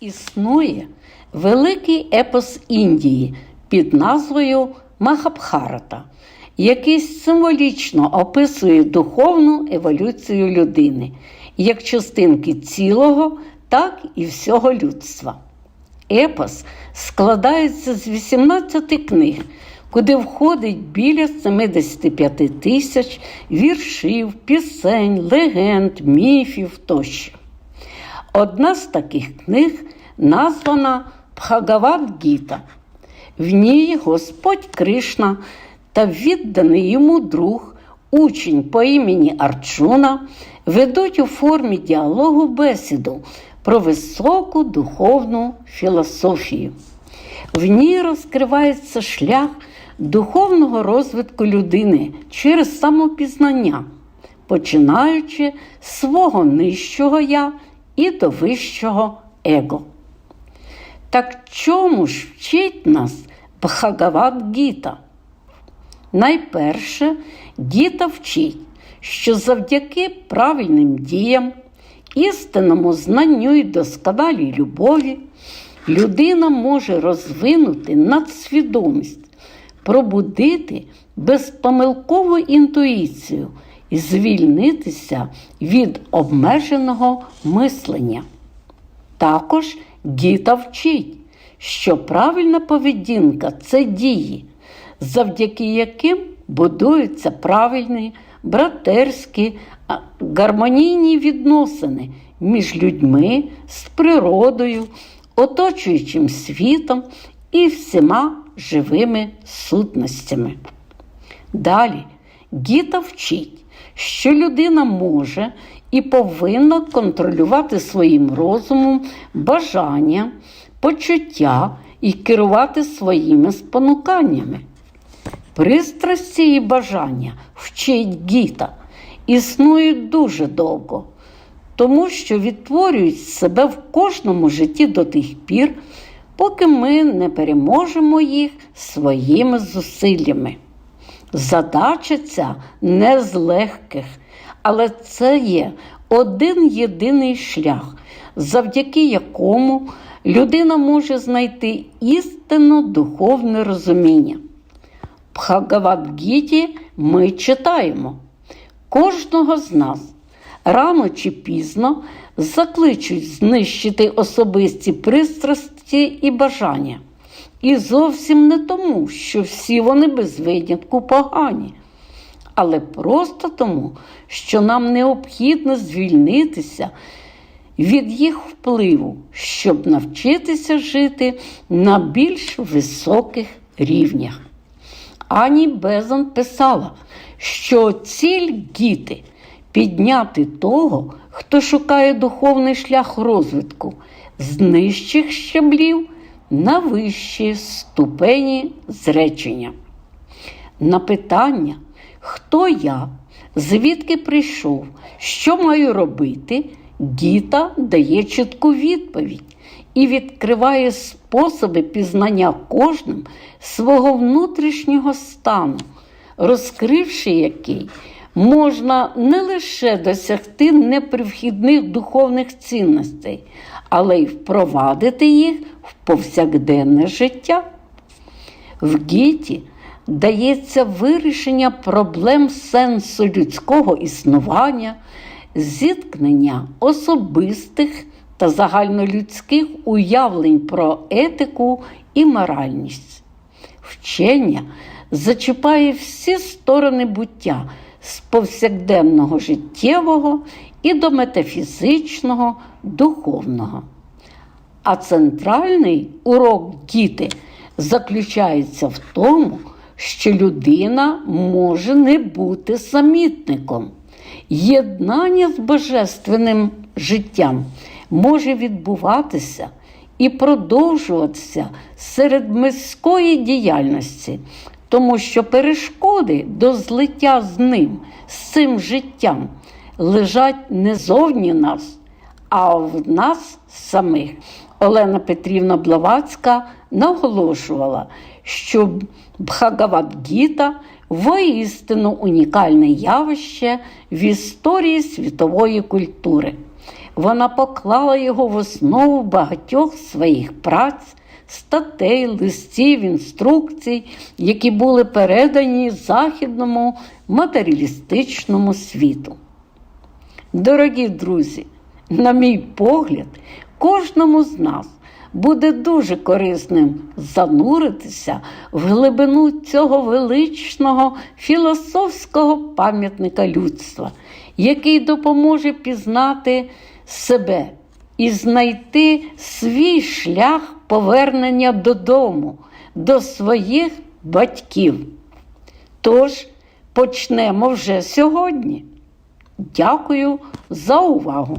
Існує великий епос Індії під назвою Махабхарата, який символічно описує духовну еволюцію людини як частинки цілого, так і всього людства. Епос складається з 18 книг, куди входить біля 75 тисяч віршів, пісень, легенд, міфів тощо. Одна з таких книг названа Бхагавад-гіта. В ній Господь Кришна та відданий йому друг, учень по імені Арчуна, ведуть у формі діалогу бесіду про високу духовну філософію. В ній розкривається шлях духовного розвитку людини через самопізнання, починаючи з свого нижчого я і до вищого его. Так чому ж вчить нас Бхагават Гіта? Найперше, Гіта вчить, що завдяки правильним діям, істинному знанню і досконалій любові людина може розвинути надсвідомість, пробудити безпомилкову інтуїцію і звільнитися від обмеженого мислення. Також Гіта вчить, що правильна поведінка це дії, завдяки яким будуються правильні, братерські, гармонійні відносини між людьми, з природою, оточуючим світом і всіма живими сутностями. Далі Гіта вчить, що людина може і повинна контролювати своїм розумом бажання, почуття і керувати своїми спонуканнями. Пристрасті і бажання вчить Гіта існують дуже довго, тому що відтворюють себе в кожному житті до тих пір, поки ми не переможемо їх своїми зусиллями. Задача ця не з легких, але це є один єдиний шлях, завдяки якому людина може знайти істинно духовне розуміння. В ми читаємо. Кожного з нас рано чи пізно закличуть знищити особисті пристрасті і бажання. І зовсім не тому, що всі вони без винятку погані, але просто тому, що нам необхідно звільнитися від їх впливу, щоб навчитися жити на більш високих рівнях. Ані Безон писала, що ціль діти підняти того, хто шукає духовний шлях розвитку з нижчих щаблів на вищі ступені зречення. На питання, хто я, звідки прийшов, що маю робити, Гіта дає чітку відповідь і відкриває способи пізнання кожним свого внутрішнього стану, розкривши який можна не лише досягти непривхідних духовних цінностей, але й впровадити їх в повсякденне життя. В Гіті дається вирішення проблем сенсу людського існування, зіткнення особистих та загальнолюдських уявлень про етику і моральність. Вчення зачіпає всі сторони буття з повсякденного життєвого і до метафізичного, духовного. А центральний урок діти заключається в тому, що людина може не бути самітником. Єднання з божественним життям може відбуватися і продовжуватися серед мирської діяльності, тому що перешкоди до злиття з ним, з цим життям, лежать не зовні нас, а в нас самих. Олена Петрівна Блавацька наголошувала, що Бхагавадгіта воістину унікальне явище в історії світової культури. Вона поклала його в основу багатьох своїх праць, статей, листів, інструкцій, які були передані західному матеріалістичному світу. Дорогі друзі, на мій погляд, кожному з нас буде дуже корисним зануритися в глибину цього величного філософського пам'ятника людства, який допоможе пізнати себе і знайти свій шлях повернення додому, до своїх батьків. Тож почнемо вже сьогодні. Дякую за увагу!